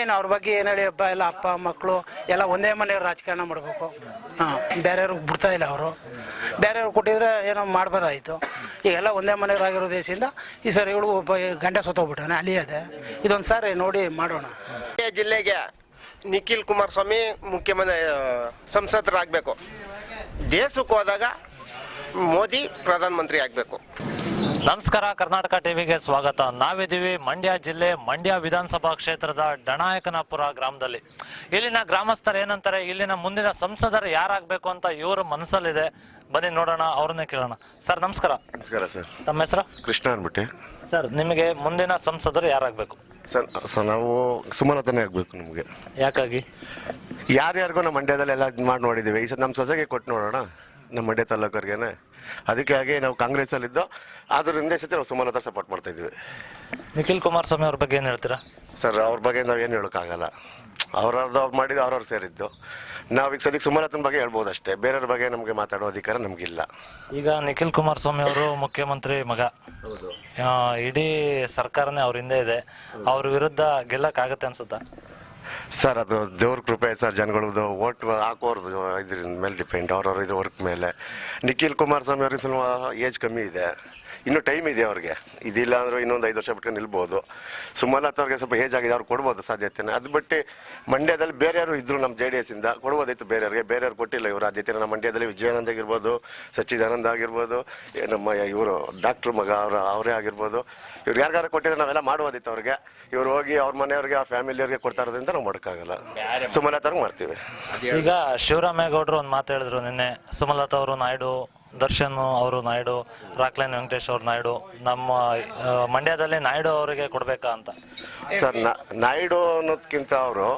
ಏನು ಅವ್ರ ಬಗ್ಗೆ ಏನು ಹೇಳಿ ಹಬ್ಬ ಎಲ್ಲ ಅಪ್ಪ ಮಕ್ಕಳು ಎಲ್ಲ ಒಂದೇ ಮನೆಯವ್ರು ರಾಜಕಾರಣ ಮಾಡಬೇಕು. ಹಾಂ ಬೇರೆಯವ್ರಿಗೆ ಬಿಡ್ತಾ ಇಲ್ಲ ಅವರು. ಬೇರೆಯವ್ರು ಕೊಟ್ಟಿದ್ರೆ ಏನೋ ಮಾಡ್ಬೋದಾಯಿತು. ಈಗೆಲ್ಲ ಒಂದೇ ಮನೆಯವ್ರು ಆಗಿರೋ ದೇಶದಿಂದ ಈ ಸರಿ ಇವಳು ಒಬ್ಬ ಗಂಡ ಅಲ್ಲಿ ಅದೇ ಇದೊಂದು ಸಾರಿ ನೋಡಿ ಮಾಡೋಣ. ಜಿಲ್ಲೆಗೆ ನಿಖಿಲ್ ಕುಮಾರಸ್ವಾಮಿ ಮುಖ್ಯಮಂತ್ರಿ ಸಂಸದರಾಗಬೇಕು. ದೇಶಕ್ಕೆ ಹೋದಾಗ ಮೋದಿ ಪ್ರಧಾನಮಂತ್ರಿ ಆಗಬೇಕು. ನಮಸ್ಕಾರ ಕರ್ನಾಟಕ ಟಿವಿಗೆ ಸ್ವಾಗತ. ನಾವಿದ್ದೀವಿ ಮಂಡ್ಯ ಜಿಲ್ಲೆ ಮಂಡ್ಯ ವಿಧಾನಸಭಾ ಕ್ಷೇತ್ರದ ಡಣಾಯಕನಪುರ ಗ್ರಾಮದಲ್ಲಿ. ಇಲ್ಲಿನ ಗ್ರಾಮಸ್ಥರು ಏನಂತಾರೆ ಇಲ್ಲಿನ ಮುಂದಿನ ಸಂಸದರು ಯಾರಾಗಬೇಕು ಅಂತ ಇವರ ಮನಸ್ಸಲ್ಲಿದೆ. ಬನ್ನಿ ನೋಡೋಣ ಅವ್ರನ್ನೇ ಕೇಳೋಣ. ಸರ್ ನಮಸ್ಕಾರ. ನಮಸ್ಕಾರ ಸರ್. ತಮ್ಮ ಹೆಸರು? ಕೃಷ್ಣ ಅಂದ್ಬಿಟ್ಟು. ಸರ್ ನಿಮಗೆ ಮುಂದಿನ ಸಂಸದರು ಯಾರಾಗಬೇಕು? ಸರ್ ಸರ್ ನಾವು ಸುಮಲತನೇ ಆಗಬೇಕು ನಮಗೆ. ಯಾಕಾಗಿ? ಯಾರ್ಯಾರಿಗೂ ನಮ್ಮ ಮಂಡ್ಯದಲ್ಲಿ ಎಲ್ಲ ಮಾಡಿ ನೋಡಿದ್ದೀವಿ. ಈ ಸಲ ನಮ್ಮ ಸೊಸೆಗೆ ಕೊಟ್ಟು ನೋಡೋಣ. ನಮ್ಮ ಮಂಡ್ಯ ತಾಲೂಕವ್ರಿಗೇನೆ. ಅದಕ್ಕಾಗಿ ನಾವು ಕಾಂಗ್ರೆಸ್ಸಲ್ಲಿದ್ದೋ ಅದ್ರ ಹಿಂದೆ ಸತಿ ನಾವು ಸುಮಲತಾ ಸಪೋರ್ಟ್ ಮಾಡ್ತಾ ಇದ್ದೀವಿ ನಿಖಿಲ್ ಕುಮಾರಸ್ವಾಮಿ ಅವ್ರ ಬಗ್ಗೆ ಏನು ಹೇಳ್ತೀರಾ? ಸರ್ ಅವ್ರ ಬಗ್ಗೆ ನಾವೇನು ಹೇಳೋಕ್ಕಾಗಲ್ಲ. ಅವ್ರವ್ರದ್ದು ಅವ್ರು ಮಾಡಿದ್ದು ಅವ್ರವ್ರು ಸೇರಿದ್ದು. ನಾವೀಗ ಸದ್ಯಕ್ಕೆ ಸುಮಲತನ ಬಗ್ಗೆ ಹೇಳ್ಬೋದು ಅಷ್ಟೇ ಬೇರೆಯವ್ರ ಬಗ್ಗೆ ನಮಗೆ ಮಾತಾಡೋ ಅಧಿಕಾರ ನಮಗಿಲ್ಲ. ಈಗ ನಿಖಿಲ್ ಕುಮಾರಸ್ವಾಮಿ ಅವರು ಮುಖ್ಯಮಂತ್ರಿ ಮಗ. ಆ, ಇಡೀ ಸರ್ಕಾರನೇ ಅವ್ರ ಹಿಂದೆ ಇದೆ. ಅವ್ರ ವಿರುದ್ಧ ಗೆಲ್ಲಕ್ಕಾಗತ್ತೆ ಅನ್ಸುತ್ತಾ? ಸರ್, ಅದು ದೇವ್ರ ಕೃಪೆ ಸರ್ ಜನಗಳದ್ದು ಓಟ್ ಹಾಕೋರ್ದು ಇದ್ರ ಮೇಲೆ ಡಿಪೆಂಡ್. ಅವ್ರವ್ರ ಇದು ವರ್ಕ್ ಮೇಲೆ. ನಿಖಿಲ್ ಕುಮಾರಸ್ವಾಮಿ ಅವ್ರಿಗೆ ಸ್ವಲ್ಪ ಏಜ್ ಕಮ್ಮಿ ಇದೆ. ಇನ್ನೂ ಟೈಮ್ ಇದೆ ಅವ್ರಿಗೆ. ಇದಿಲ್ಲ ಅಂದ್ರೆ ಇನ್ನೊಂದು ಐದು ವರ್ಷ ಬಿಟ್ಕೊಂಡು ನಿಲ್ಬೋದು. ಸುಮಲತಾ ಅವ್ರಿಗೆ ಸ್ವಲ್ಪ ಏಜ್ ಆಗಿದೆ ಅವ್ರು ಕೊಡ್ಬೋದು ಸಾಧ್ಯತೆನೇ. ಅದು ಬಿಟ್ಟು ಮಂಡ್ಯದಲ್ಲಿ ಬೇರೆಯವರು ಇದ್ರು ನಮ್ಮ ಜೆ ಡಿ ಎಸ್ ಇಂದ ಕೊಡ್ಬೋದಿತ್ತು ಬೇರೆಯವ್ರಿಗೆ. ಬೇರೆಯವ್ರು ಕೊಟ್ಟಿಲ್ಲ ಇವರು ಆದ್ಯತೆ ನಮ್ಮ ಮಂಡ್ಯದಲ್ಲಿ ವಿಜಯಾನಂದ್ ಆಗಿರ್ಬೋದು ಸಚ್ಚಿದಾನಂದ ಆಗಿರ್ಬೋದು ಏ ನಮ್ಮ ಇವರು ಡಾಕ್ಟರ್ ಮಗ ಅವರ ಅವರೇ ಆಗಿರ್ಬೋದು. ಇವ್ರು ಯಾರಿಗಾರು ಕೊಟ್ಟಿದ್ರೆ ನಾವೆಲ್ಲ ಮಾಡ್ಬೋದಿತ್ತು ಅವ್ರಿಗೆ. ಇವ್ರು ಹೋಗಿ ಅವ್ರ ಮನೆಯವ್ರಿಗೆ ಅವ್ರ ಫ್ಯಾಮಿಲಿಯವ್ರಿಗೆ ಕೊಡ್ತಾ ಇರೋದ್ರಿಂದ ನಾವು ಮಾಡೋಕ್ಕಾಗಲ್ಲ. ಸುಮಲತಾರ್ಗೆ ಮಾಡ್ತೀವಿ. ಈಗ ಶಿವರಾಮೇಗೌಡರು ಒಂದು ಮಾತು ಹೇಳಿದ್ರು ನಿನ್ನೆ. ಸುಮಲತಾ ಅವರು ನಾಯ್ಡು ದರ್ಶನ್ ಅವರು, ನಾಯ್ಡು, ರಾಕ್ಲೈನ್ ವೆಂಕಟೇಶ್ ಅವರು, ನಾಯ್ಡು, ನಮ್ಮ ಮಂಡ್ಯದಲ್ಲಿ ನಾಯ್ಡು ಅವರಿಗೆ ಕೊಡ್ಬೇಕಾ ಅಂತ. ಸರ್ ನಾಯ್ಡು ಅನ್ನೋದಕ್ಕಿಂತ ಅವರು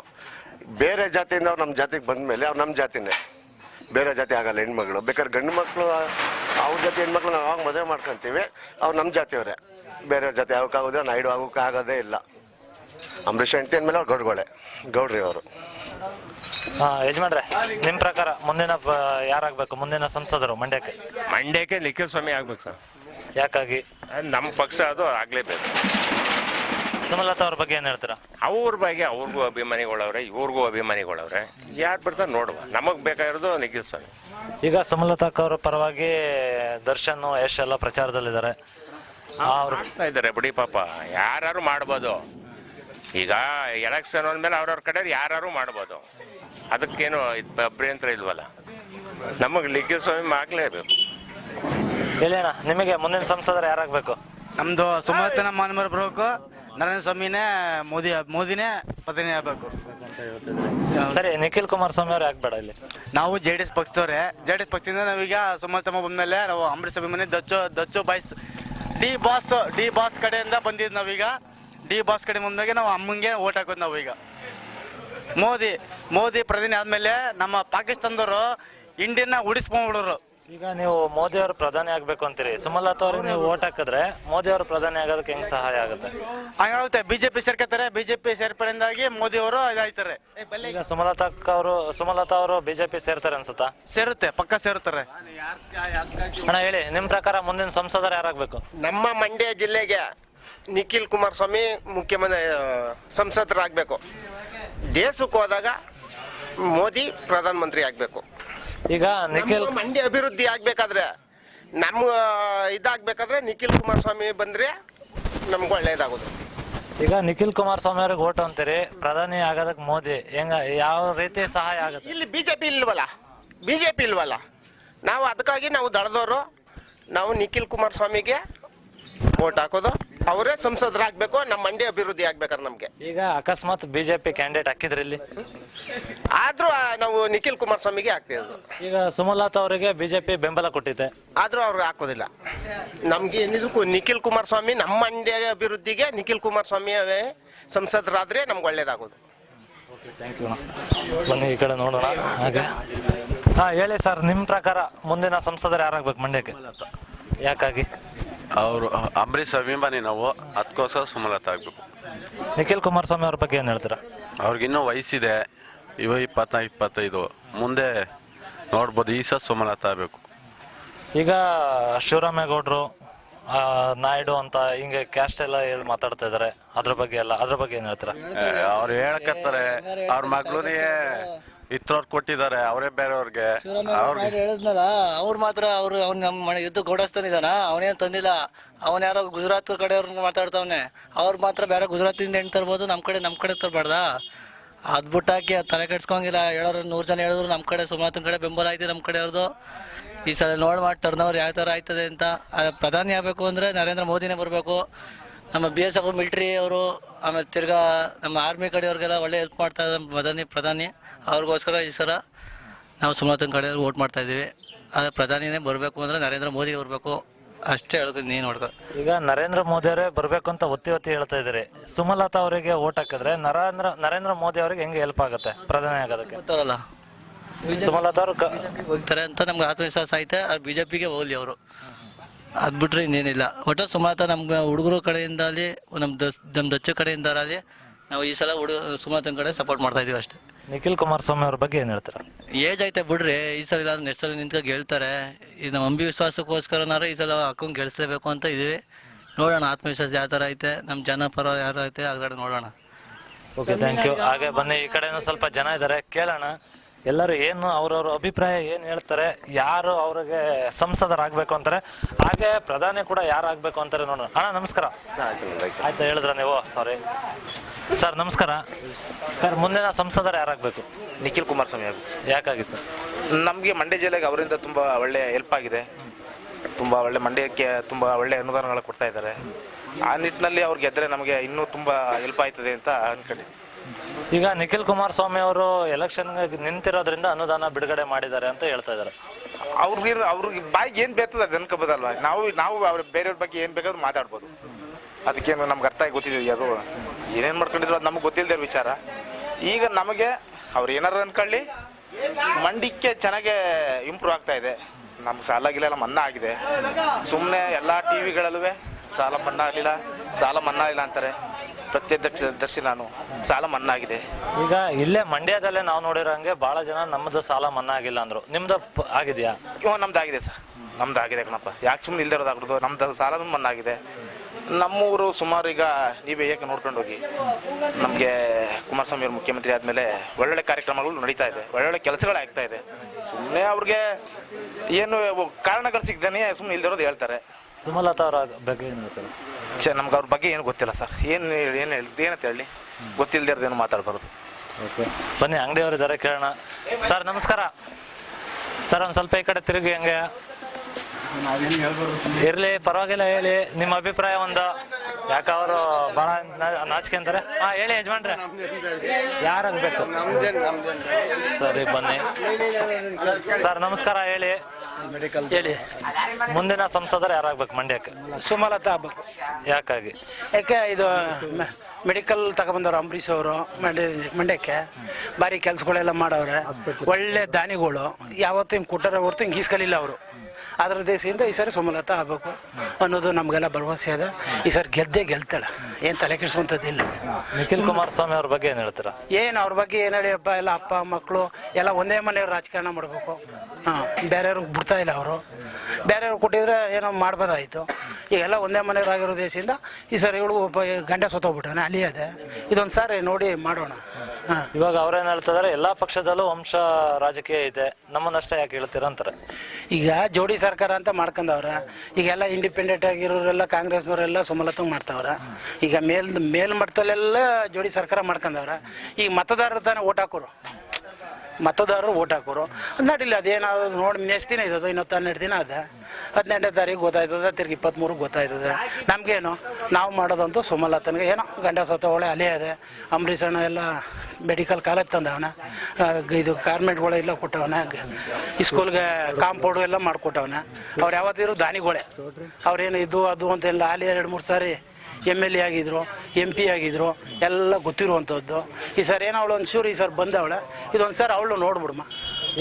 ಬೇರೆ ಜಾತಿಯಿಂದ ಅವ್ರು ನಮ್ಮ ಜಾತಿಗೆ ಬಂದ ಮೇಲೆ ಅವ್ರು ನಮ್ಮ ಜಾತಿನೇ. ಬೇರೆ ಜಾತಿ ಆಗಲ್ಲ ಹೆಣ್ಮಗಳು ಬೇಕಾದ್ರೆ ಗಂಡು ಮಕ್ಕಳು ಅವ್ರ ಜಾತಿ ಹೆಣ್ಮಕ್ಳು ನಾವು ಅವಾಗ ಮದುವೆ ಮಾಡ್ಕೊಂತೀವಿ, ಅವ್ರು ನಮ್ಮ ಜಾತಿಯವರೇ. ಬೇರೆ ಜಾತಿ ಆಗೋಕ್ಕಾಗೋದಿಲ್ಲ ನಾಯ್ಡು ಆಗೋಕ್ಕಾಗೋದೇ ಇಲ್ಲ. ಅಂಬರೀಷ್ ಹೆಂಡತಿ ಅಂದಮೇಲೆ ಅವ್ರು ಗೌಡ್ಗಳೇ, ಗೌಡ್ರಿ ಅವರು. ಯಜಮಾನ್ರೆ ನಿಮ್ಮ ಪ್ರಕಾರ ಮುಂದಿನ ಯಾರಾಗ್ಬೇಕು? ಮುಂದಿನ ಸಂಸದರು ಮಂಡ್ಯಕ್ಕೆ? ಮಂಡ್ಯಕ್ಕೆ ನಿಖಿಲ್ ಸ್ವಾಮಿ ಆಗ್ಬೇಕು ಸರ್. ಯಾಕಾಗಿ? ನಮ್ಮ ಪಕ್ಷ ಅದು ಆಗ್ಲೇಬೇಕು. ಸುಮಲತಾ ಅವ್ರ ಬಗ್ಗೆ ಏನು ಹೇಳ್ತೀರಾ? ಅವ್ರ ಬಗ್ಗೆ ಅವ್ರಿಗೂ ಅಭಿಮಾನಿಗಳವ್ರೆ ಇವ್ರಿಗೂ ಅಭಿಮಾನಿಗಳವ್ರೆ. ಯಾರು ಬರ್ತಾರೆ ನೋಡುವ. ನಮಗ್ ಬೇಕಾಗಿರೋದು ನಿಖಿಲ್ ಸ್ವಾಮಿ ಈಗ ಸುಮಲತಾ ಅವರ ಪರವಾಗಿ ದರ್ಶನ್ ಯಶ್ ಎಲ್ಲ ಪ್ರಚಾರದಲ್ಲಿದ್ದಾರೆ. ಅವ್ರು ಮಾಡ್ತಾ ಇದ್ದಾರೆ ಬಿಡಿ ಪಾಪ. ಯಾರು ಮಾಡ್ಬೋದು. ಈಗ ಎಲೆಕ್ಷನ್ ಅಂದ್ಮೇಲೆ ಅವ್ರವ್ರ ಕಡೆ ಯಾರು ಮಾಡ್ಬೋದು. ಅದಕ್ಕೇನು ಇದು ಅಭ್ಯಂತರ ಇಲ್ವಲ್ಲ? ನಮಗೆ ನಿಖಿಲ್ ಸ್ವಾಮಿ ಆಗ್ಲೇಬೇಕು. ಅಣ್ಣ ನಿಮಗೆ ಮುಂದಿನ ಸಂಸದರು ಯಾರಾಗಬೇಕು? ನಮ್ಮದು ಸುಮಲತನ ಮಾನ್ಮರ್ ಬರಬೇಕು ನರೇಂದ್ರ ಸ್ವಾಮಿನೇ ಮೋದಿ ಮೋದಿನೇ ಪ್ರಧಾನಿ ಆಗಬೇಕು. ಸರಿ ನಿಖಿಲ್ ಕುಮಾರಸ್ವಾಮಿ ಅವ್ರು ಯಾಕೆ ಬೇಡ ಇಲ್ಲಿ? ನಾವು ಜೆ ಡಿ ಎಸ್ ಪಕ್ಷದವ್ರೆ. ಜೆ ಡಿ ಎಸ್ ಪಕ್ಷದಿಂದ ನಾವೀಗ ಸುಮಲತಮ್ಮ ಬಂದಮೇಲೆ ನಾವು ಅಂಬರೀಷ್ ಅಭಿಮಾನಿ Dachchu Dachchu boys D boss D boss ಕಡೆಯಿಂದ ಬಂದಿದ್ದು ನಾವೀಗ. ಡಿ ಬಾಸ್ ಕಡೆ ಮುಂದಾಗೆ ನಾವು ಅಮ್ಮಂಗೆ ಓಟ್ ಹಾಕೋದು ನಾವು ಈಗ. ಮೋದಿ ಮೋದಿ ಪ್ರಧಾನಿ ಆದಮೇಲೆ ನಮ್ಮ ಪಾಕಿಸ್ತಾನದವರು ಇಂಡಿಯನ್ನ ಉಡಿಸ್ಕೊಂಡ್ಬಿಡೋರು. ಈಗ ನೀವು ಮೋದಿ ಅವರು ಪ್ರಧಾನಿ ಆಗ್ಬೇಕು ಅಂತೀರಿ. ಸುಮಲತಾ ಅವ್ರಿಗೆ ನೀವು ಓಟ್ ಹಾಕಿದ್ರೆ ಮೋದಿ ಅವರು ಪ್ರಧಾನಿ ಆಗೋದಕ್ಕೆ ಹೆಂಗ್ ಸಹಾಯ ಆಗುತ್ತೆ? ಹಂಗಾಗುತ್ತೆ ಬಿಜೆಪಿ ಸೇರ್ಕೋತಾರೆ ಬಿಜೆಪಿ ಸೇರ್ಪಡೆಯಿಂದಾಗಿ ಮೋದಿ ಅವರು ಇದಾಯ್ತಾರೆ. ಈಗ ಸುಮಲತಾ ಅವರು ಸುಮಲತಾ ಅವರು ಬಿಜೆಪಿ ಸೇರ್ತಾರೆ ಅನ್ಸುತ್ತಾ? ಸೇರುತ್ತೆ. ಪಕ್ಕ ಸೇರುತ್ತಾರೆ ಅಣ್ಣ ಹೇಳಿ ನಿಮ್ ಪ್ರಕಾರ ಮುಂದಿನ ಸಂಸದರು ಯಾರಾಗ್ಬೇಕು? ನಮ್ಮ ಮಂಡ್ಯ ಜಿಲ್ಲೆಗೆ ನಿಖಿಲ್ ಕುಮಾರಸ್ವಾಮಿ ಮುಖ್ಯಮಂತ್ರಿ ಸಂಸದರಾಗಬೇಕು. ದೇಶಕ್ಕೆ ಹೋದಾಗ ಮೋದಿ ಪ್ರಧಾನಮಂತ್ರಿ ಆಗಬೇಕು. ಈಗ ನಿಖಿಲ್ ಮಂಡ್ಯ ಅಭಿವೃದ್ಧಿ ಆಗಬೇಕಾದ್ರೆ ನಮ್ಮ ಇದಾಗಬೇಕಾದ್ರೆ ನಿಖಿಲ್ ಕುಮಾರಸ್ವಾಮಿ ಬಂದರೆ ನಮ್ಗೆ ಒಳ್ಳೆಯದಾಗೋದು ಈಗ ನಿಖಿಲ್ ಕುಮಾರಸ್ವಾಮಿ ಅವ್ರಿಗೆ ಓಟ್ ಅಂತೀರಿ ಪ್ರಧಾನಿ ಆಗೋದಕ್ಕೆ ಮೋದಿ ಹೆಂಗ ಯಾವ ರೀತಿ ಸಹಾಯ ಆಗುತ್ತೆ? ಇಲ್ಲಿ ಬಿಜೆಪಿ ಇಲ್ವಲ್ಲ? ಬಿಜೆಪಿ ಇಲ್ವಲ್ಲ? ನಾವು ಅದಕ್ಕಾಗಿ ನಾವು ದಳದವರು ನಾವು ನಿಖಿಲ್ ಕುಮಾರಸ್ವಾಮಿಗೆ ವೋಟ್ ಹಾಕೋದು. ಅವರೇ ಸಂಸದರಾಗಬೇಕು ನಮ್ಮ ಮಂಡ್ಯ ಅಭಿವೃದ್ಧಿ ಆಗ್ಬೇಕಾದ್ರೆ ನಮಗೆ. ಈಗ ಅಕಸ್ಮಾತ್ ಬಿಜೆಪಿ ಕ್ಯಾಂಡಿಡೇಟ್ ಹಾಕಿದ್ರೆ ಇಲ್ಲಿ ಆದ್ರೂ ಆ, ನಾವು ನಿಖಿಲ್ ಕುಮಾರಸ್ವಾಮಿಗೆ ಹಾಕ್ತಿದ್ದು ಈಗ ಸುಮಲತಾ ಅವರಿಗೆ ಬಿಜೆಪಿ ಬೆಂಬಲ ಕೊಟ್ಟಿದೆ. ಆದ್ರೂ ಅವ್ರಿಗೆ ಹಾಕೋದಿಲ್ಲ. ನಮ್ಗೆ ಏನಿದಕ್ಕೂ ನಿಖಿಲ್ ಕುಮಾರಸ್ವಾಮಿ ನಮ್ಮ ಮಂಡ್ಯ ಅಭಿವೃದ್ಧಿಗೆ ನಿಖಿಲ್ ಕುಮಾರಸ್ವಾಮಿ ಅವೇ ಸಂಸದರಾದ್ರೆ ನಮ್ಗೆ ಒಳ್ಳೇದಾಗೋದು. ಥ್ಯಾಂಕ್ ಯು ಬನ್ನಿ ಈ ಕಡೆ ನೋಡೋಣ. ಹಾಗೆ. ಹಾ ಹೇಳಿ ಸರ್ ನಿಮ್ಮ ಪ್ರಕಾರ ಮುಂದಿನ ಸಂಸದರು ಯಾರಾಗ್ಬೇಕು ಮಂಡ್ಯಕ್ಕೆ? ಯಾಕಾಗಿ? ಅವರು ಅಂಬರೀಷ್ ಅಭಿಮಾನಿ ನಾವು? ಅದಕ್ಕೋಸ್ಕರ ಸುಮಲತ ಆಗಬೇಕು. ನಿಖಿಲ್ ಕುಮಾರಸ್ವಾಮಿ ಅವ್ರ ಬಗ್ಗೆ ಏನು ಹೇಳ್ತೀರಾ? ಅವ್ರಿಗಿನ್ನೂ ವಯಸ್ಸಿದೆ. ಇವ ಇಪ್ಪತ್ತ ಇಪ್ಪತ್ತೈದು. ಮುಂದೆ ನೋಡ್ಬೋದು ಈ ಸಹ ಸುಮಲತಾ ಆಗಬೇಕು. ಈಗ ಶಿವರಾಮೇಗೌಡರು ನಾಯ್ಡು ಅಂತ ಹಿಂಗೆ ಕ್ಯಾಸ್ಟ್ ಎಲ್ಲ ಹೇಳಿ ಮಾತಾಡ್ತಾ ಇದಾರೆ. ಅದ್ರ ಬಗ್ಗೆ ಎಲ್ಲ ಅದ್ರ ಬಗ್ಗೆ ಏನ್ ಹೇಳ್ತೀರಾ? ಅವ್ರು ಹೇಳಕತ್ತಾರೆ. ಅವ್ರ ಮಗ್ಳುನೇ ಇತ್ರವ್ರು ಕೊಟ್ಟಿದ್ದಾರೆ ಅವರೇ ಬೇರೆಯವ್ರಿಗೆ. ಅವ್ರಿಗೆ ಹೇಳಿದ್ನಲ್ಲ ಅವ್ರು ಮಾತ್ರ ಅವ್ರು ಅವ್ನು ನಮ್ಮ ಮನೆ ಯುದ್ಧ ಗೋಡಸ್ತಾನಿದಾನ ಅವನೇನು ತಂದಿಲ್ಲ. ಅವನ್ ಯಾರೋ ಗುಜರಾತ್ ಕಡೆಯವ್ರನ್ನ ಮಾತಾಡ್ತಾವನೆ. ಅವ್ರು ಮಾತ್ರ ಬೇರೆ ಗುಜರಾತಿಂದ ಹೆಣ್ಣು ತರ್ಬೋದು ನಮ್ಮ ಕಡೆ ನಮ್ಮ ಕಡೆ ತರಬಾರ್ದಾ? ಅದ್ ಬಿಟ್ಟಾಕಿ ಅದ್ ತಲೆ ಕೆಡ್ಸ್ಕೊಂಗಿಲ್ಲ ಹೇಳೋರು ನೂರು ಜನ ಹೇಳಿದ್ರು ನಮ್ಮ ಕಡೆ ಸುಮಾರು ಕಡೆ ಬೆಂಬಲ ಐತಿ ನಮ್ಮ ಕಡೆ ಅವ್ರದ್ದು ಈ ಸಲ ನೋಡಿ ಮಾಡಿ ಟರ್ನ್ ಓವರ್ ಯಾವ ಥರ ಆಯ್ತದೆ ಅಂತ. ಪ್ರಧಾನಿ ಆಗಬೇಕು ಅಂದರೆ ನರೇಂದ್ರ ಮೋದಿನೇ ಬರಬೇಕು. ನಮ್ಮ ಬಿ ಎಸ್ ಎಫ್ ಮಿಲ್ಟ್ರಿ ಅವರು ಆಮೇಲೆ ತಿರ್ಗಾ ನಮ್ಮ ಆರ್ಮಿ ಕಡೆಯವ್ರಿಗೆಲ್ಲ ಒಳ್ಳೆ ಹೆಲ್ಪ್ ಮಾಡ್ತಾ ಇದ್ದಾರೆ ಪ್ರಧಾನಿ ಪ್ರಧಾನಿ ಅವ್ರಿಗೋಸ್ಕರ ಈ ಸಲ ನಾವು ಸುಮಲತನ ಕಡೆ ವೋಟ್ ಮಾಡ್ತಾ ಇದ್ದೀವಿ. ಆದರೆ ಪ್ರಧಾನಿನೇ ಬರಬೇಕು ಅಂದರೆ ನರೇಂದ್ರ ಮೋದಿ ಬರಬೇಕು ಅಷ್ಟೇ ಹೇಳ್ತೀನಿ ನೀನು ನೋಡ್ಕೊ. ಈಗ ನರೇಂದ್ರ ಮೋದಿ ಅವರೇ ಬರಬೇಕು ಅಂತ ಒತ್ತಿ ಒತ್ತಿ ಹೇಳ್ತಾ ಇದ್ದಾರೆ. ಸುಮಲತಾ ಅವರಿಗೆ ವೋಟ್ ಹಾಕಿದ್ರೆ ನರೇಂದ್ರ ನರೇಂದ್ರ ಮೋದಿ ಅವರಿಗೆ ಹೆಂಗೆ ಹೆಲ್ಪ್ ಆಗುತ್ತೆ ಪ್ರಧಾನಿ ಆಗೋದಕ್ಕೆ? ಗೊತ್ತಲ್ಲ ಸುಮಲತಾ ಅವರು ಹೋಗ್ತಾರೆ ಅಂತ ನಮ್ಗೆ ಆತ್ಮವಿಶ್ವಾಸ ಐತೆ ಅದು ಬಿ ಜೆ ಪಿಗೆ ಹೋಗ್ಲಿ ಅವರು. ಅದು ಬಿಟ್ರೆ ಇನ್ನೇನಿಲ್ಲ. ಒಟ್ಟು ಸುಮಾತ ನಮ್ಗೆ ಹುಡುಗರು ಕಡೆಯಿಂದಲಿ ನಮ್ಮ ದಸ್ ನಮ್ಮ ದಚ್ಚ ಕಡೆಯಿಂದಾಗಲಿ ನಾವು ಈ ಸಲ ಹುಡುಗ ಸುಮಾತನ ಕಡೆ ಸಪೋರ್ಟ್ ಮಾಡ್ತಾ ಇದೀವಿ ಅಷ್ಟೇ. ನಿಖಿಲ್ ಕುಮಾರಸ್ವಾಮಿ ಅವ್ರ ಬಗ್ಗೆ ಏನ್ ಹೇಳ್ತಾರೆ? ಏಜ್ ಐತೆ ಬಿಡ್ರಿ ಈ ಸಲ ಇಲ್ಲ ನೆಕ್ಸ್ಟ್ ಸಲ ನಿಂತ್ಕೊಂಡು ಗೆಲ್ತಾರೆ. ಇದು ನಮ್ಮ ಅಂಬಿ ವಿಶ್ವಾಸಕ್ಕೋಸ್ಕರನಾರ ಈ ಸಲ ಹಾಕೊಂಡು ಗೆಲ್ಸಲೇಬೇಕು ಅಂತ ಇದೀವಿ. ನೋಡೋಣ ಆತ್ಮವಿಶ್ವಾಸ ಯಾವ ಥರ ಐತೆ ನಮ್ಮ ಜನ ಪರ ಯಾರು ಐತೆ ಆ ಕಡೆ ನೋಡೋಣ. ಓಕೆ ಥ್ಯಾಂಕ್ ಯು ಹಾಗೆ ಬನ್ನಿ ಈ ಕಡೆನೂ ಸ್ವಲ್ಪ ಜನ ಇದ್ದಾರೆ ಕೇಳೋಣ. ಎಲ್ಲರೂ ಏನು ಅವ್ರವ್ರ ಅಭಿಪ್ರಾಯ ಏನು ಹೇಳ್ತಾರೆ ಯಾರು ಅವ್ರಿಗೆ ಸಂಸದರಾಗಬೇಕು ಅಂತಾರೆ ಹಾಗೆ ಪ್ರಧಾನಿ ಕೂಡ ಯಾರು ಆಗಬೇಕು ಅಂತಾರೆ ನೋಡೋಣ ಅಣ್ಣ ನಮಸ್ಕಾರ. ಆಯ್ತು ಹೇಳಿದ್ರ ನೀವು? ಸಾರಿ ಸರ್ ನಮಸ್ಕಾರ. ಸರ್ ಮುಂದಿನ ಸಂಸದರು ಯಾರಾಗಬೇಕು? ನಿಖಿಲ್ ಕುಮಾರಸ್ವಾಮಿ ಅವರು ಯಾಕಾಗಿ ಸರ್ ನಮಗೆ ಮಂಡ್ಯ ಜಿಲ್ಲೆಗೆ ಅವರಿಂದ ತುಂಬ ಒಳ್ಳೆ ಹೆಲ್ಪ್ ಆಗಿದೆ. ತುಂಬ ಒಳ್ಳೆ ಮಂಡ್ಯಕ್ಕೆ ತುಂಬ ಒಳ್ಳೆ ಅನುದಾನಗಳು ಕೊಡ್ತಾ ಇದ್ದಾರೆ. ಆ ನಿಟ್ಟಿನಲ್ಲಿ ಅವ್ರು ಗೆದ್ದರೆ ನಮಗೆ ಇನ್ನೂ ತುಂಬ ಹೆಲ್ಪ್ ಆಯ್ತದೆ ಅಂತ ಅನ್ಕೊಂಡು ಈಗ ನಿಖಿಲ್ ಕುಮಾರಸ್ವಾಮಿ ಅವರು ಎಲೆಕ್ಷನ್ ನಿಂತಿರೋದ್ರಿಂದ ಅನುದಾನ ಬಿಡುಗಡೆ ಮಾಡಿದ್ದಾರೆ ಅಂತ ಹೇಳ್ತಾ ಇದ್ದಾರೆ. ಅವ್ರಿಗೆ ಅವ್ರಿಗೆ ಬಾಯಿಗೆ ಏನು ಬೇಕದ ಅನ್ಕೋಬೋದಲ್ವ ನಾವು ನಾವು ಅವ್ರ ಬೇರೆಯವ್ರ ಬಗ್ಗೆ ಏನು ಬೇಕಾದ್ರೂ ಮಾತಾಡ್ಬೋದು. ಅದಕ್ಕೇನು ನಮ್ಗೆ ಅರ್ಥ ಆಗಿ ಗೊತ್ತಿದ್ದೀವಿ ಅದು ಏನೇನು ಮಾಡ್ಕೊಂಡಿದ್ರು ಅದು ನಮಗೆ ಗೊತ್ತಿಲ್ಲದೆ ವಿಚಾರ. ಈಗ ನಮಗೆ ಅವ್ರು ಏನಾರು ಅನ್ಕೊಳ್ಳಿ. ಮಂಡಿಕ್ಕೆ ಚೆನ್ನಾಗೆ ಇಂಪ್ರೂವ್ ಆಗ್ತಾ ಇದೆ. ನಮ್ಗೆ ಸಾಲ ಗಿಲ್ಲ ಎಲ್ಲ ಮನ್ನಾ ಆಗಿದೆ. ಸುಮ್ಮನೆ ಎಲ್ಲ ಟಿ ವಿಗಳಲ್ಲೂ ಸಾಲ ಮನ್ನಾ ಆಗಲಿಲ್ಲ, ಸಾಲ ಮನ್ನಾ ಆಗಿಲ್ಲ ಅಂತಾರೆ. ಪ್ರತ್ಯಕ್ಷ ದರ್ಶಿ ನಾನು. ಸಾಲ ಮನ್ನಾ ಆಗಿದೆ ಈಗ ಇಲ್ಲೇ ಮಂಡ್ಯದಲ್ಲೇ ನಾವು ನೋಡಿರೋ ನೋಡಿರೋಂಗೆ ಬಹಳ ಜನ ನಮ್ಮದು ಸಾಲ ಮನ್ನಾ ಆಗಿಲ್ಲ ಅಂದ್ರು. ನಿಮ್ದು ಪ- ಆಗಿದೆಯಾ? ಇವಾಗ ನಮ್ದು ಆಗಿದೆ ಸರ್. ನಮ್ದು ಆಗಿದೆ ಕಣಪ್ಪ. ಯಾಕೆ ಸುಮ್ಮನೆ ಇಲ್ದಿರೋದಾಗ್ಬಿಡ್ದು ನಮ್ದು ಸಾಲನೂ ಮನ್ನಾ ಆಗಿದೆ ನಮ್ಮೂರು ಸುಮಾರು ಈಗ ನೀವೇ ಏಕೆ ನೋಡ್ಕೊಂಡು ಹೋಗಿ. ನಮಗೆ ಕುಮಾರಸ್ವಾಮಿ ಅವರು ಮುಖ್ಯಮಂತ್ರಿ ಆದಮೇಲೆ ಒಳ್ಳೊಳ್ಳೆ ಕಾರ್ಯಕ್ರಮಗಳು ನಡೀತಾ ಇದೆ. ಒಳ್ಳೊಳ್ಳೆ ಕೆಲಸಗಳು ಆಗ್ತಾ ಇದೆ. ಸುಮ್ಮನೆ ಅವ್ರಿಗೆ ಏನು ಕಾರಣಗಳು ಸಿಗ್ತಾನೆ ಸುಮ್ಮನೆ ಇಲ್ದಿರೋದು ಹೇಳ್ತಾರೆ. ಸುಮಲತಾ ಅವರ ಬಗ್ಗೆ ಏನು ಹೇಳ್ತಾರೆ? ಛೆ ನಮ್ಗೆ ಅವ್ರ ಬಗ್ಗೆ ಏನು ಗೊತ್ತಿಲ್ಲ ಸರ್. ಏನು ಏನು ಹೇಳಿ ಏನಂತ ಹೇಳಿ. ಗೊತ್ತಿಲ್ದಿರೋದೇನು ಮಾತಾಡ್ಬಾರ್ದು. ಓಕೆ ಬನ್ನಿ ಅಂಗಡಿಯವರು ಇದ್ದಾರೆ ಕೇಳೋಣ. ಸರ್ ನಮಸ್ಕಾರ. ಸರ್ ಒಂದು ಸ್ವಲ್ಪ ಈ ಕಡೆ ತಿರುಗಿ ಹಂಗೆ. ಇರ್ಲಿ ಪರವಾಗಿಲ್ಲ ಹೇಳಿ. ನಿಮ್ಮ ಅಭಿಪ್ರಾಯ ಒಂದು. ಯಾಕ ಅವರು ಬಹಳ ನಾಚಿಕೆ ಅಂತಾರೆ? ಹಾ ಹೇಳಿ ಯಜಮಾನ್ರೆ. ಯಾರ ಸರಿ ಬನ್ನಿ. ಸರ್ ನಮಸ್ಕಾರ ಹೇಳಿ. ಹೇಳಿ. ಮುಂದಿನ ಸಂಸದರು ಯಾರಾಗ್ಬೇಕು ಮಂಡ್ಯಕ್ಕೆ? ಸುಮಲತಾ ಆಗ್ಬೇಕು ಯಾಕಾಗಿ? ಯಾಕೆ ಇದು ಮೆಡಿಕಲ್ ತಗೊಬಂದವ್ರು ಅಂಬರೀಷ್ ಅವರು ಮಂಡ್ಯ ಮಂಡ್ಯಕ್ಕೆ. ಭಾರಿ ಕೆಲಸಗಳೆಲ್ಲ ಮಾಡವ್ರೆ. ಒಳ್ಳೆ ದಾನಿಗಳು. ಯಾವತ್ತು ಹಿಂಗೆ ಕೊಟ್ಟರೆ ಹೊರ್ತು ಹಿಂಗೆ ಈಸ್ಕಲಿಲ್ಲ ಅವರು. ಅದರ ದೇಶದಿಂದ ಈ ಸರಿ ಸುಮಲತ ಆಗಬೇಕು ಅನ್ನೋದು ನಮಗೆಲ್ಲ ಭರವಸೆ ಅದ ಈ ಸರಿ ಗೆದ್ದೇ ಗೆಲ್ತಾಳೆ. ಏನು ತಲೆ ಕೆಡ್ಸ್ಕೊಂಥದ್ದಿಲ್ಲ ನಿಖಿಲ್ ಕುಮಾರಸ್ವಾಮಿ ಅವ್ರ ಬಗ್ಗೆ ಏನು ಹೇಳ್ತೀರಾ? ಏನು ಅವ್ರ ಬಗ್ಗೆ ಏನು ಹೇಳಿ ಅಪ್ಪ ಎಲ್ಲ ಅಪ್ಪ ಮಕ್ಕಳು ಎಲ್ಲ ಒಂದೇ ಮನೆಯವ್ರು ರಾಜಕಾರಣ ಮಾಡಬೇಕು. ಹಾಂ ಬೇರೆಯವ್ರಿಗೆ ಬಿಡ್ತಾ ಇಲ್ಲ ಅವರು. ಬೇರೆಯವ್ರಿಗೆ ಕೊಟ್ಟಿದ್ರೆ ಏನೋ ಮಾಡ್ಬೋದಾಯಿತು. ಈಗೆಲ್ಲ ಒಂದೇ ಮನೆಯಾಗಿರೋ ದೇಶದಿಂದ ಈ ಸರ್ ಇವಳು ಒಬ್ಬ ಗಂಡ ಸತ್ತೋಗ್ಬಿಟ್ಟಾನೆ ಅಲ್ಲಿ ಅದೇ. ಇದೊಂದು ಸಾರಿ ನೋಡಿ ಮಾಡೋಣ. ಹಾಂ. ಇವಾಗ ಅವ್ರೇನ್ ಹೇಳ್ತಿದಾರೆ ಎಲ್ಲಾ ಪಕ್ಷದಲ್ಲೂ ವಂಶ ರಾಜಕೀಯ ಇದೆ ನಮ್ಮನ್ನಷ್ಟೇ ಯಾಕೆ ಹೇಳ್ತೀರ ಅಂತಾರೆ. ಈಗ ಜೋಡಿ ಸರ್ಕಾರ ಅಂತ ಮಾಡ್ಕೊಂಡವ್ರ ಈಗೆಲ್ಲ ಇಂಡಿಪೆಂಡೆಂಟ್ ಆಗಿರೋರೆಲ್ಲ ಕಾಂಗ್ರೆಸ್ನವರೆಲ್ಲ ಸುಮಲತ ಮಾಡ್ತಾವ್ರ. ಈಗ ಮೇಲ್ ಮೇಲ್ಮಟ್ಟದಲ್ಲೆಲ್ಲ ಜೋಡಿ ಸರ್ಕಾರ ಮಾಡ್ಕೊಂಡವ್ರ ಈಗ ಮತದಾರರು ತಾನೇ ಓಟ್ ಹಾಕೋರು. ಮತದಾರರು ಓಟ್ ಹಾಕೋರು. ನಡಿಲ್ಲ ಅದೇನಾದ್ರು ನೋಡಿ ನೆಕ್ಸ್ಟ್ ದಿನ ಇದ್ದದು ಇನ್ನೊತ್ತು ಹನ್ನೆರಡು ದಿನ ಅದ. ಹದಿನೆಂಟನೇ ತಾರೀಕು ಗೊತ್ತಾಯ್ತದ, ತಿರ್ಗಿ ಇಪ್ಪತ್ತ್ಮೂರು ಗೊತ್ತಾಯ್ತದ. ನಮಗೇನು, ನಾವು ಮಾಡೋದಂತೂ ಸುಮಲತನಿಗೆ, ಏನೋ ಗಂಡ ಸತ್ತ ಒಳ್ಳೆ ಅಲೆ ಅದೆ. ಅಂಬರೀಷಣ್ಣ ಎಲ್ಲ ಮೆಡಿಕಲ್ ಕಾಲೇಜ್ ತಂದವನ. ಇದು ಕಾರ್ಮೆಂಟ್ಗಳು ಇಲ್ಲ ಕೊಟ್ಟವನ. ಸ್ಕೂಲ್ಗೆ ಕಾಂಪೌಂಡ್ ಎಲ್ಲ ಮಾಡಿಕೊಟ್ಟವನ. ಅವ್ರು ಯಾವತ್ತಿದ್ರು ದಾನಿಗಳೇ. ಅವ್ರೇನು ಇದು, ಅದು, ಅಂತೆಲ್ಲ, ಅಲ್ಲಿ ಎರಡು ಮೂರು ಸಾರಿ ಎಂ ಎಲ್ ಎ ಆಗಿದ್ರು ಎಂ ಪಿ ಆಗಿದ್ರು ಎಲ್ಲ ಗೊತ್ತಿರುವಂಥದ್ದು. ಈ ಸರ್ ಏನೋ ಅವಳು ಒಂಚೂರು ಈ ಸರ್ ಬಂದವಳೆ. ಇದೊಂದು ಸರ್ ಅವಳು ನೋಡ್ಬಿಡಮ್ಮ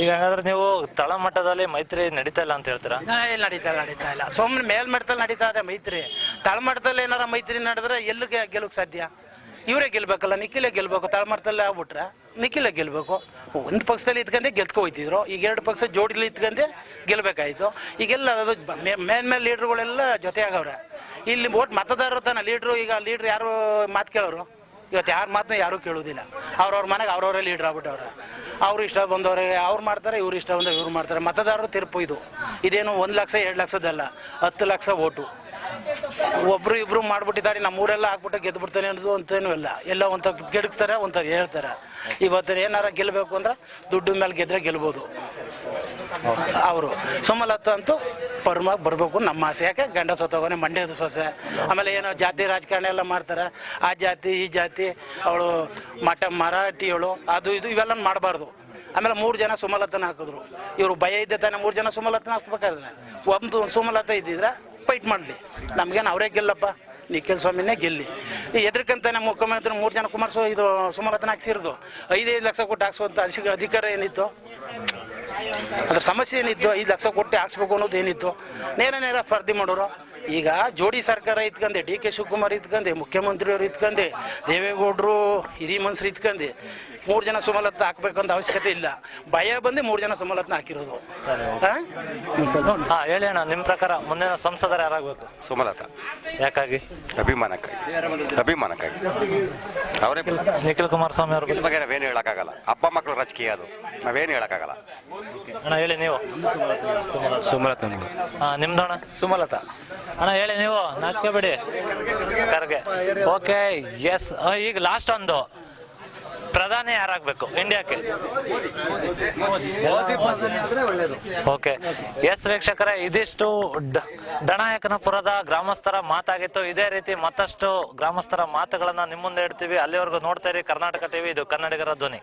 ಈಗ ಹಾಗಾದ್ರೆ ನೀವು ತಳಮಟ್ಟದಲ್ಲಿ ಮೈತ್ರಿ ನಡೀತಾ ಇಲ್ಲ ಅಂತ ಹೇಳ್ತೀರಾ? ಇಲ್ಲಿ ನಡೀತಾ ಇಲ್ಲ ನಡೀತಾ ಇಲ್ಲ. ಸುಮ್ಮನೆ ಮೇಲ್ಮಟ್ಟದಲ್ಲಿ ನಡೀತಾ ಇದೆ ಮೈತ್ರಿ. ತಳಮಟ್ಟದಲ್ಲಿ ಏನಾರ ಮೈತ್ರಿ ನಡೆದ್ರೆ ಎಲ್ಲಿಗೆ ಗೆಲ್ಲಕ್ಕೆ ಸಾಧ್ಯ? ಇವರೇ ಗೆಲ್ಬೇಕಲ್ಲ, ನಿಖಿಲೇ ಗೆಲ್ಬೇಕು ತಾಳ್ಮಾರ್ದಲ್ಲೇ ಆಗ್ಬಿಟ್ರೆ ನಿಖಿಲೇ ಗೆಲ್ಬೇಕು. ಒಂದು ಪಕ್ಷದಲ್ಲಿ ಇದ್ಕೊಂಡೆ ಗೆದ್ಕೊ ಹೋಯ್ತಿದ್ರು. ಈಗ ಎರಡು ಪಕ್ಷ ಜೋಡಿಲಿ ಇದ್ಕೊಂಡೆ ಗೆಲ್ಬೇಕಾಯ್ತು. ಈಗೆಲ್ಲ ಅದು ಮೇನ್ ಮೇಲೆ ಲೀಡ್ರುಗಳೆಲ್ಲ ಜೊತೆ ಆಗವ್ರೆ. ಇಲ್ಲಿ ಓಟ್ ಮತದಾರರು ತಾನ, ಲೀಡ್ರು ಈಗ ಲೀಡ್ರ್ ಯಾರು ಮಾತು ಕೇಳೋರು? ಇವತ್ತು ಯಾರ ಮಾತನ್ನ ಯಾರೂ ಕೇಳೋದಿಲ್ಲ. ಅವ್ರವ್ರ ಮನೆಗೆ ಅವ್ರವರೇ ಲೀಡ್ರ್ ಆಗ್ಬಿಟ್ಟವ್ರೆ. ಅವ್ರು ಇಷ್ಟ ಬಂದವ್ರೆ, ಅವ್ರು ಮಾಡ್ತಾರೆ, ಇವ್ರು ಇಷ್ಟ ಬಂದವ್ರು, ಇವ್ರು ಮಾಡ್ತಾರೆ. ಮತದಾರರು ತೀರ್ಪು ಇದು. ಇದೇನು ಒಂದು ಲಕ್ಷ, ಎರಡು ಲಕ್ಷದಲ್ಲ ಹತ್ತು ಲಕ್ಷ ಓಟು ಒಬ್ರು ಇಬ್ರು ಮಾಡ್ಬಿಟ್ಟಿದ್ದಾರೆ ನಮ್ಮೂರೆಲ್ಲ ಹಾಕ್ಬಿಟ್ಟು ಗೆದ್ದು ಬಿಡ್ತಾನೆ ಅನ್ನೋದು ಅಂತೇನು ಇಲ್ಲ. ಎಲ್ಲ ಒಂಥ ಗೆಡುಕ್ತಾರೆ ಒಂಥ ಹೇಳ್ತಾರೆ. ಇವತ್ತು ಏನಾರ ಗೆಲ್ಲಬೇಕು ಅಂದ್ರೆ ದುಡ್ಡು ಮೇಲೆ ಗೆದ್ರೆ ಗೆಲ್ಬೋದು. ಅವರು. ಸುಮಲತ್ತ ಅಂತೂ ಪರ್ಮಾಗಿ ಬರಬೇಕು ನಮ್ಮ ಆಸೆ. ಯಾಕೆ? ಗಂಡ ಸೊತ್ತೋಗೋನೆ ಮಂಡ್ಯದ ಸೊಸೆ. ಆಮೇಲೆ ಏನೋ ಜಾತಿ ರಾಜಕಾರಣ ಎಲ್ಲ ಮಾಡ್ತಾರೆ. ಆ ಜಾತಿ, ಈ ಜಾತಿ, ಅವಳು ಮಠ ಮರಾಠಿಗಳು ಅದು ಇದು ಇವೆಲ್ಲ ಮಾಡಬಾರ್ದು. ಆಮೇಲೆ ಮೂರು ಜನ ಸುಮಲತನ ಹಾಕಿದ್ರು. ಇವರು ಭಯ ಇದ್ದೆ ತಾನೆ ಮೂರು ಜನ ಸುಮಲತನ ಹಾಕ್ಬೇಕಾದ್ರೆ? ಒಂದು ಸುಮಲತ ಇದ್ದಿದ್ರೆ ಫೈಟ್ ಮಾಡಲಿ. ನಮಗೇನು ಅವರೇ ಗೆಲ್ಲಪ್ಪ? ನಿಖಿಲ್ ಸ್ವಾಮಿನೇ ಗೆಲ್ಲಿ. ಈ ಎದ್ರಕಂತಾನೆ ಮುಖ್ಯಮಂತ್ರಿ ಮೂರು ಜನ ಕುಮಾರಸ್ವಾಮಿ ಇದು ಸುಮಲತನ ಹಾಕ್ಸಿರೋದು ಐದೈದು ಲಕ್ಷ ಕೊಟ್ಟು ಹಾಕ್ಸೋದು ಅಧಿಕ ಅಧಿಕಾರ ಏನಿತ್ತು? ಅದ್ರ ಸಮಸ್ಯೆ ಏನಿತ್ತು? ಐದು ಲಕ್ಷ ಕೊಟ್ಟು ಹಾಕ್ಸ್ಬೇಕು ಅನ್ನೋದು ಏನಿತ್ತು? ನೇರ ನೇರ ಸ್ಪರ್ಧೆ ಮಾಡೋರು. ಈಗ ಜೋಡಿ ಸರ್ಕಾರ ಇತ್ಕಂದೆ, ಡಿ ಕೆ ಶಿವಕುಮಾರ್ ಇತ್ಕಂದೆ, ಮುಖ್ಯಮಂತ್ರಿಯವರು ಇತ್ಕಂದೆ ದೇವೇಗೌಡರು ಹಿರಿಯ ಮನ್ಸರು ಇತ್ಕಂದೆ. ಮೂರು ಜನ ಸುಮಲತ್ನ ಹಾಕ್ಬೇಕಂತ ಅವಶ್ಯಕತೆ ಇಲ್ಲ. ಭಯ ಬಂದು ಮೂರು ಜನ ಸುಮಲತ್ನ ಹಾಕಿರೋದು. ಹಾಂ? ಹಾ ಹೇಳಿ ಅಣ್ಣ ನಿಮ್ಮ ಪ್ರಕಾರ ಮುಂದಿನ ಸಂಸದರು ಯಾರಾಗಬೇಕು? ಸುಮಲತಾ. ಯಾಕಾಗಿ? ಅಭಿಮಾನಕ್ಕಾಗಿ. ಅಭಿಮಾನಕ್ಕಾಗಿ. ಅವರೇ ನಿಖಿಲ್ ಕುಮಾರಸ್ವಾಮಿ ಅವ್ರ ಬಗ್ಗೆ ನಾವೇನು ಹೇಳಕ್ಕಾಗಲ್ಲ. ಅಪ್ಪ ಮಕ್ಕಳು ರಾಜಕೀಯ ಅದು. ನಾವೇನು ಹೇಳಕ್ಕಾಗಲ್ಲ. ಅಣ್ಣ ಹೇಳಿ ನೀವು. ಸುಮಲತಾ ಹಾ ನಿಮ್ದು ಅಣ್ಣ? ಸುಮಲತಾ. ಅಣ್ಣ ಹೇಳಿ ನೀವು. ನಾಚ್ಕೋಬೇಡಿ ಕರ್ಗೆ. ಓಕೆ ಎಸ್ ಈಗ ಲಾಸ್ಟ್ ಒಂದು. ಪ್ರಧಾನಿ ಯಾರಾಗಬೇಕು? ಇಂಡಿಯಾಕ್ಕೆ? ಓಕೆ. ಎಸ್ ವೀಕ್ಷಕರೇ ಇದಿಷ್ಟು ಡಣಾಯಕನಪುರದ ಗ್ರಾಮಸ್ಥರ ಮಾತಾಗಿತ್ತು. ಇದೇ ರೀತಿ ಮತ್ತಷ್ಟು ಗ್ರಾಮಸ್ಥರ ಮಾತುಗಳನ್ನು ನಿಮ್ಮ ಮುಂದೆ ಇಡ್ತೀವಿ. ಅಲ್ಲಿವರೆಗೂ ನೋಡ್ತಾ ಇರಿ ಕರ್ನಾಟಕ ಟಿವಿ ಇದು ಕನ್ನಡಿಗರ ಧ್ವನಿ.